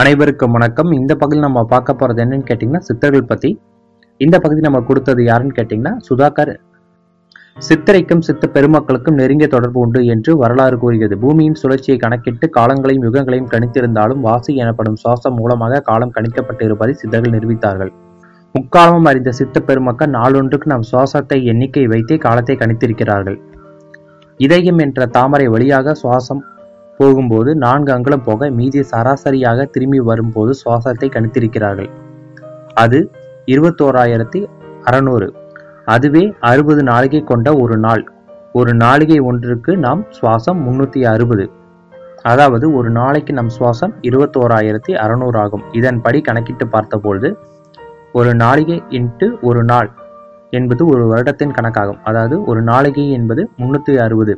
அனைவருக்கும் வணக்கம். இந்த பகுதியில் நம்ம பார்க்க போறது என்னன்னு கேட்டிங்கன்னா சித்தர்கள் பத்தி. இந்த பகுதி நம்ம கொடுத்தது யாருன்னு கேட்டிங்கன்னா சுதாகர். சித்திரைக்கும் சித்த பெருமக்களுக்கும் நெருங்கிய தொடர்பு உண்டு என்று வரலாறு கூறுகிறது. பூமியின் சுழற்சியை கணக்கிட்டு காலங்களையும் யுகங்களையும் கணித்திருந்தாலும் வாசி எனப்படும் சுவாசம் மூலமாக காலம் கணிக்கப்பட்டு இருப்பதை சித்தர்கள் நிரூபித்தார்கள். முக்காலமும் அறிந்த சித்த பெருமக்கள் நாளொன்றுக்கு நம் சுவாசத்தை எண்ணிக்கை வைத்தே காலத்தை கணித்திருக்கிறார்கள். இதயம் என்ற தாமரை வழியாக சுவாசம் போகும்போது நான்கு அங்குலம் போக மீதி சராசரியாக திரும்பி வரும்போது சுவாசத்தை கணித்திருக்கிறார்கள். அது இருபத்தோராயிரத்தி அறநூறு. அதுவே அறுபது நாளிகை கொண்ட ஒரு நாள். ஒரு நாளிகை ஒன்றுக்கு நாம் சுவாசம் முன்னூற்றி அறுபது. அதாவது ஒரு நாளைக்கு நம் சுவாசம் இருபத்தோராயிரத்தி அறநூறு ஆகும். இதன்படி கணக்கிட்டு பார்த்தபொழுது ஒரு நாளிகை இன்ட்டு ஒரு நாள் என்பது ஒரு வருடத்தின் கணக்காகும். அதாவது ஒரு நாளிகை என்பது முன்னூற்றி அறுபது.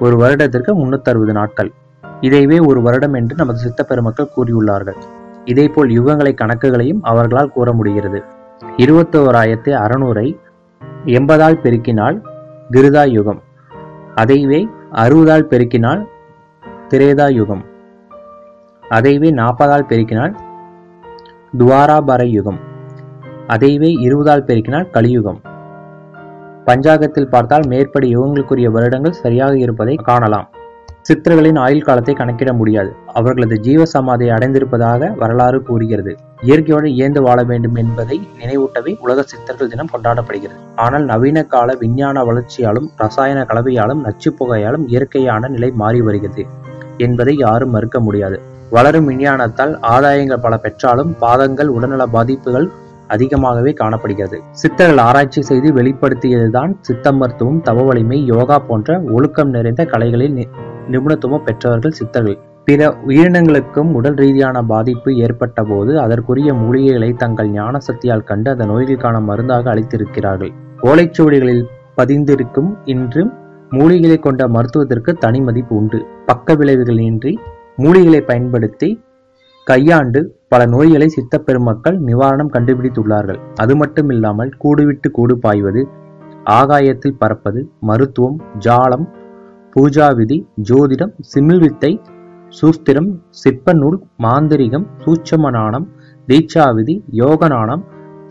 ஒரு வருடத்திற்கு முன்னூத்தி அறுபது நாட்கள். இதைவே ஒரு வருடம் என்று நமது சித்த பெருமக்கள் கூறியுள்ளார்கள். இதேபோல் யுகங்களை கணக்குகளையும் அவர்களால் கூற முடிகிறது. இருபத்தோராயிரத்தி அறநூறை எண்பதால் பெருக்கினால் கிருதா யுகம் அதைவே அறுபதால் பெருக்கினால் திரேதா யுகம் அதைவே நாற்பதால் பெருக்கினால் துவாராபர யுகம் அதைவே இருபதால் பெருக்கினால் கலியுகம். பஞ்சாங்கத்தில் பார்த்தால் மேற்படி யுகங்களுக்குரிய வருடங்கள் சரியாக இருப்பதை காணலாம். சித்தர்களின் ஆயுள் காலத்தை கணக்கிட முடியாது. அவர்களது ஜீவ சமாதியை அடைந்திருப்பதாக வரலாறு கூறுகிறது. இயற்கையோடு இயந்து வாழ வேண்டும் என்பதை நினைவூட்டவே உலக சித்தர்கள் தினம் கொண்டாடப்படுகிறது. ஆனால் நவீன கால விஞ்ஞான வளர்ச்சியாலும் ரசாயன கலவையாலும் நச்சுப் புகையாலும் இயற்கையான நிலை மாறி வருகிறது என்பதை யாரும் மறுக்க முடியாது. வளரும் விஞ்ஞானத்தால் ஆதாயங்கள் பல பெற்றாலும் பாதங்கள் உடல்நல பாதிப்புகள் அதிகமாகவே காணப்படுகிறது. சித்தர்கள் ஆராய்ச்சி செய்து வெளிப்படுத்தியதுதான் சித்த மருத்துவம் தவ வலிமை யோகா போன்ற ஒழுக்கம் நிறைந்த கலைகளில் நி- நிபுணத்துவம் பெற்றவர்கள் சித்தர்கள். பிற உயிரினங்களுக்கும் உடல் ரீதியான பாதிப்பு ஏற்பட்ட போது அதற்குரிய மூலிகைகளை தங்கள் ஞான சக்தியால் கண்டு அந்த நோய்களுக்கான மருந்தாக அளித்திருக்கிறார்கள். ஓலைச்சுவடிகளில் பதிந்திருக்கும் இன்றும் மூலிகளை கொண்ட மருத்துவத்திற்கு தனி மதிப்பு உண்டு. பக்க விளைவுகள் இன்றி மூலிகைகளை பயன்படுத்தி கையாண்டு பல நோய்களை சித்த பெருமக்கள் நிவாரணம் கண்டுபிடித்துள்ளார்கள். அது மட்டுமில்லாமல் கூடுவிட்டு கூடு பாய்வது ஆகாயத்தில் பறப்பது மருத்துவம் ஜாலம் பூஜா விதி ஜோதிடம் சிமிழ் வித்தை சூஸ்திரம் சிற்பநூல் மாந்திரிகம் சூட்சம சூட்சமநாணம் தீட்சாவிதி யோகநாணம்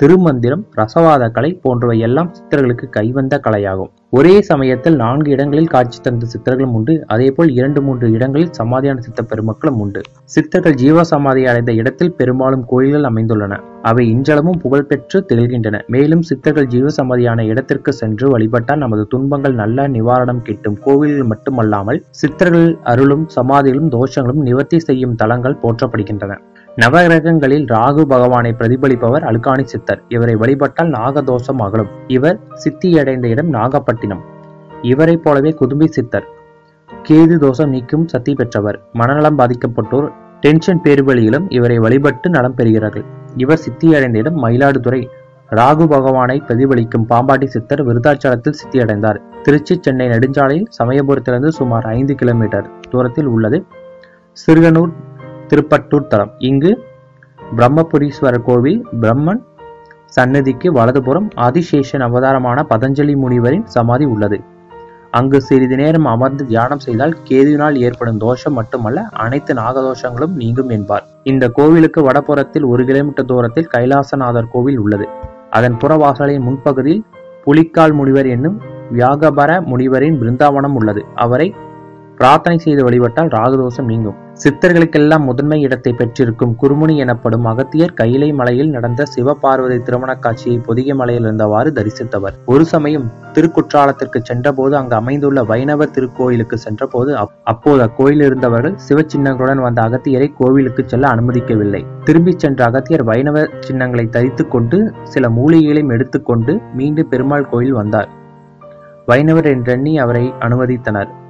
திருமந்திரம் ரசவாத கலை போன்றவை எல்லாம் சித்தர்களுக்கு கைவந்த கலையாகும். ஒரே சமயத்தில் நான்கு இடங்களில் காட்சி தந்த சித்தர்களும் உண்டு. அதேபோல் இரண்டு மூன்று இடங்களில் சமாதியான சித்த பெருமக்களும் உண்டு. சித்தர்கள் ஜீவ சமாதி அடைந்த இடத்தில் பெரும்பாலும் கோயில்கள் அமைந்துள்ளன. அவை இன்றளவும் புகழ்பெற்று திகழ்கின்றன. மேலும் சித்தர்கள் ஜீவசமதியான இடத்திற்கு சென்று வழிபட்டால் நமது துன்பங்கள் நல்ல நிவாரணம் கிட்டும். கோவில்கள் மட்டுமல்லாமல் சித்தர்கள் அருளும் சமாதிகளும் தோஷங்களும் நிவர்த்தி செய்யும் தலங்கள் போற்றப்படுகின்றன. நவகிரகங்களில் ராகு பகவானை பிரதிபலிப்பவர் அல்கானி சித்தர். இவரை வழிபட்டால் நாகதோஷம் அகலும். இவர் சித்தியடைந்த இடம் நாகப்பட்டினம். இவரைப் போலவே குதும்பி சித்தர். கேது தோஷம் நீக்கும் சக்தி பெற்றவர். மனநலம் பாதிக்கப்பட்டோர். டென்ஷன் பேர்வழியிலும் இவரை வழிபட்டு நலம் பெறுகிறார்கள். இவர் சித்தியடைந்த இடம் மயிலாடுதுறை ராகு பகவானை பிரதிபலிக்கும் பாம்பாட்டி சித்தர் விருதாச்சலத்தில் சித்தியடைந்தார். திருச்சி சென்னை நெடுஞ்சாலையில் சமயபுரத்திலிருந்து சுமார் ஐந்து கிலோமீட்டர் தூரத்தில் உள்ளது. சிறுகனூர் திருப்பட்டூர் தலம். இங்கு பிரம்மபுரீஸ்வரர் கோவில் பிரம்மன் சன்னதிக்கு வலதுபுறம் ஆதிசேஷன் அவதாரமான பதஞ்சலி முனிவரின் சமாதி உள்ளது. அங்கு சிறிது நேரம் அமர்ந்து தியானம் செய்தால் கேதுவினால் ஏற்படும் தோஷம் மட்டுமல்ல அனைத்து நாகதோஷங்களும் நீங்கும் என்பார். இந்த கோவிலுக்கு வடபுறத்தில் ஒரு கிலோமீட்டர் தூரத்தில் கைலாசநாதர் கோவில் உள்ளது. அதன் புறவாசலின் முன்பகுதியில் புலிக்கால் முனிவர் என்னும் வியாகபர முனிவரின் பிருந்தாவனம் உள்ளது. அவரை பிரார்த்தனை செய்து வழிபட்டால் ராகதோஷம் நீங்கும். சித்தர்களுக்கெல்லாம் முதன்மை இடத்தை பெற்றிருக்கும் குருமுனி எனப்படும் அகத்தியர் கைலை மலையில் நடந்த சிவபார்வதி திருமணக் காட்சியை பொதிகை மலையில் இருந்தவாறு தரிசித்தவர். ஒரு சமயம் திருக்குற்றாலத்திற்கு சென்றபோது அங்கு அமைந்துள்ள வைணவ திருக்கோயிலுக்கு சென்றபோது அப்போது அக்கோயில் இருந்தவர்கள் சிவச்சின்னங்களுடன் வந்த அகத்தியரை கோவிலுக்கு செல்ல அனுமதிக்கவில்லை. திரும்பிச் சென்ற அகத்தியர் வைணவ சின்னங்களை தரித்து கொண்டு சில மூலிகைகளையும் எடுத்துக்கொண்டு மீண்டும் பெருமாள் கோயில் வந்தார். வைணவர் என்றெண்ணி அவரை அனுமதித்தனர்.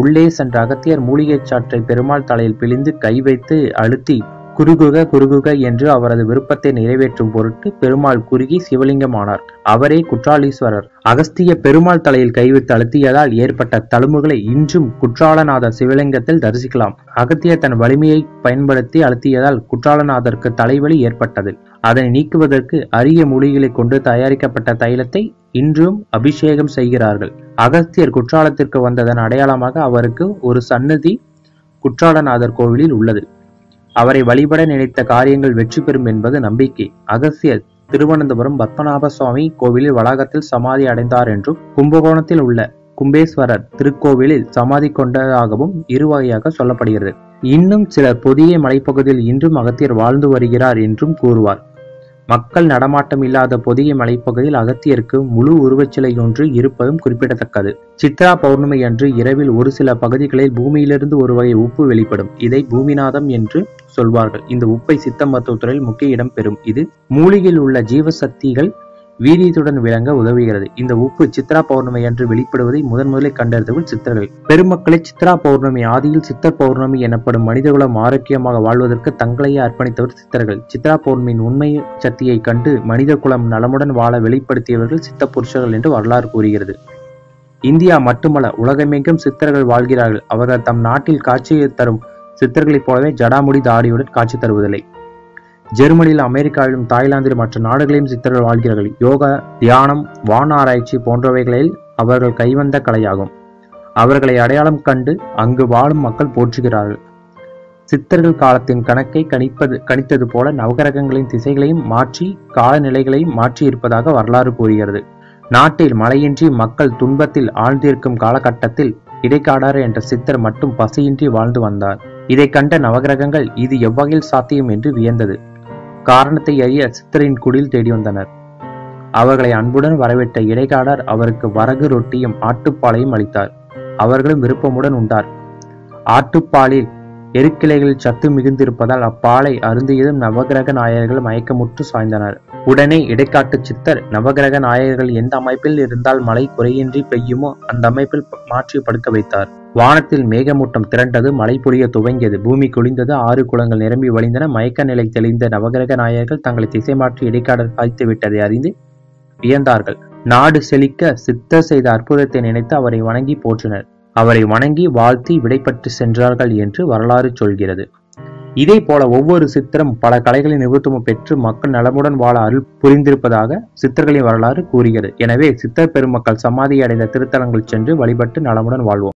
உள்ளே சென்ற அகத்தியர் மூலிகைச் சாற்றை பெருமாள் தலையில் பிழிந்து கை வைத்து அழுத்தி குறுகுக குறுகுக என்று அவரது விருப்பத்தை நிறைவேற்றும் பொருட்டு பெருமாள் குறுகி சிவலிங்கமானார். அவரே குற்றாலீஸ்வரர். அகஸ்திய பெருமாள் தலையில் கைவிட்டு அழுத்தியதால் ஏற்பட்ட தழும்புகளை இன்றும் குற்றாலநாதர் சிவலிங்கத்தில் தரிசிக்கலாம். அகத்தியர் தன் வலிமையை பயன்படுத்தி அழுத்தியதால் குற்றாலநாதருக்கு தலைவலி ஏற்பட்டது. அதனை நீக்குவதற்கு அரிய மூலிகளை கொண்டு தயாரிக்கப்பட்ட தைலத்தை இன்றும் அபிஷேகம் செய்கிறார்கள். அகஸ்தியர் குற்றாலத்திற்கு வந்ததன் அடையாளமாக அவருக்கு ஒரு சன்னதி குற்றாலநாதர் கோவிலில் உள்ளது. அவரை வழிபட நினைத்த காரியங்கள் வெற்றி பெறும் என்பது நம்பிக்கை. அகஸ்தியர் திருவனந்தபுரம் பத்மநாப சுவாமி கோவிலில் வளாகத்தில் சமாதி அடைந்தார் என்றும் கும்பகோணத்தில் உள்ள கும்பேஸ்வரர் திருக்கோவிலில் சமாதி கொண்டதாகவும் இருவகையாக சொல்லப்படுகிறது. இன்னும் சிலர் பொதிய மலைப்பகுதியில் இன்றும் அகத்தியர் வாழ்ந்து வருகிறார் என்றும் கூறுவார். மக்கள் நடமாட்டம் இல்லாத பொதிகை மலைப்பகுதியில் அகத்தியருக்கு முழு உருவச்சிலை ஒன்று இருப்பதும் குறிப்பிடத்தக்கது. சித்ரா பௌர்ணமி அன்று இரவில் ஒரு சில பகுதிகளில் பூமியிலிருந்து ஒரு வகை உப்பு வெளிப்படும். இதை பூமிநாதம் என்று சொல்வார்கள். இந்த உப்பை சித்த மருத்துவத்துறையில் முக்கிய இடம் பெறும். இது மூலிகையில் உள்ள ஜீவசக்திகள் வீரியத்துடன் விளங்க உதவுகிறது. இந்த உப்பு சித்ரா பௌர்ணமி என்று வெளிப்படுவதை முதன் முதலில் கண்டறிந்தவர்கள் சித்தர்கள் பெருமக்களை சித்ரா பௌர்ணமி ஆதியில் சித்தர் பௌர்ணமி எனப்படும் மனிதகுலம் ஆரோக்கியமாக வாழ்வதற்கு தங்களையே அர்ப்பணித்தவர் சித்தர்கள். சித்ரா பௌர்ணமியின் உண்மை சக்தியை கண்டு மனித குலம் நலமுடன் வாழ வெளிப்படுத்தியவர்கள் சித்த புருஷர்கள் என்று வரலாறு கூறுகிறது. இந்தியா மட்டுமல்ல உலகமெங்கும் சித்தர்கள் வாழ்கிறார்கள். அவர்கள் தம் நாட்டில் காட்சியை தரும் சித்தர்களைப் போலவே ஜடாமுடி தாடியுடன் காட்சி தருவதில்லை. ஜெர்மனியில் அமெரிக்காவிலும் தாய்லாந்திலும் மற்ற நாடுகளிலும் சித்தர்கள் வாழ்கிறார்கள். யோகா தியானம் வான ஆராய்ச்சி போன்றவைகளில் அவர்கள் கைவந்த கலையாகும். அவர்களை அடையாளம் கண்டு அங்கு வாழும் மக்கள் போற்றுகிறார்கள். சித்தர்கள் காலத்தின் கணக்கை கணிப்பது கணித்தது போல நவகிரகங்களின் திசைகளையும் மாற்றி காலநிலைகளையும் மாற்றி இருப்பதாக வரலாறு கூறுகிறது. நாட்டில் மழையின்றி மக்கள் துன்பத்தில் ஆழ்ந்திருக்கும் காலகட்டத்தில் இடைக்காடாறு என்ற சித்தர் மட்டும் பசியின்றி வாழ்ந்து வந்தார். இதை கண்ட நவகிரகங்கள் இது எவ்வகையில் சாத்தியம்? என்று வியந்தது. காரணத்தை அறிய சித்தரின் குடில் தேடி வந்தனர். அவர்களை அன்புடன் வரவேற்ற இடைக்காடர் அவருக்கு வரகு ரொட்டியும் ஆட்டுப்பாலையும் அளித்தார். அவர்களும் விருப்பமுடன் உண்டார். ஆட்டுப்பாலில் எருக்கிளைகளில் சத்து மிகுந்திருப்பதால் அப்பாலை அருந்தியதும் நவகிரக நாயகர்கள் மயக்கமுற்று சாய்ந்தனர். உடனே இடைக்காட்டு சித்தர் நவகிரக நாயகர்கள் எந்த அமைப்பில் இருந்தால் மழை குறையின்றி பெய்யுமோ அந்த அமைப்பில் மாற்றி படுக்க வைத்தார். வானத்தில் மேகமூட்டம் திரண்டது மழை பொழிய துவங்கியது. பூமி குளிந்தது ஆறு குளங்கள் நிரம்பி வழிந்தன. மயக்க நிலை தெளிந்த நவகிரக நாயகர்கள் தங்களை திசை மாற்றி இடைக்காடல் சாய்த்து விட்டதை அறிந்து வியந்தார்கள். நாடு செழிக்க சித்தர் செய்த அற்புதத்தை நினைத்து அவரை வணங்கி போற்றினர். அவரை வணங்கி வாழ்த்தி விடைபட்டு சென்றார்கள் என்று வரலாறு சொல்கிறது. இதே போல ஒவ்வொரு சித்திரம் பல கலைகளின் நிபுணத்துவம் பெற்று மக்கள் நலமுடன் வாழ அருள் புரிந்திருப்பதாக சித்தர்களின் வரலாறு கூறுகிறது. எனவே சித்தர் பெருமக்கள் சமாதி அடைந்த திருத்தலங்கள் சென்று வழிபட்டு நலமுடன் வாழ்வோம்.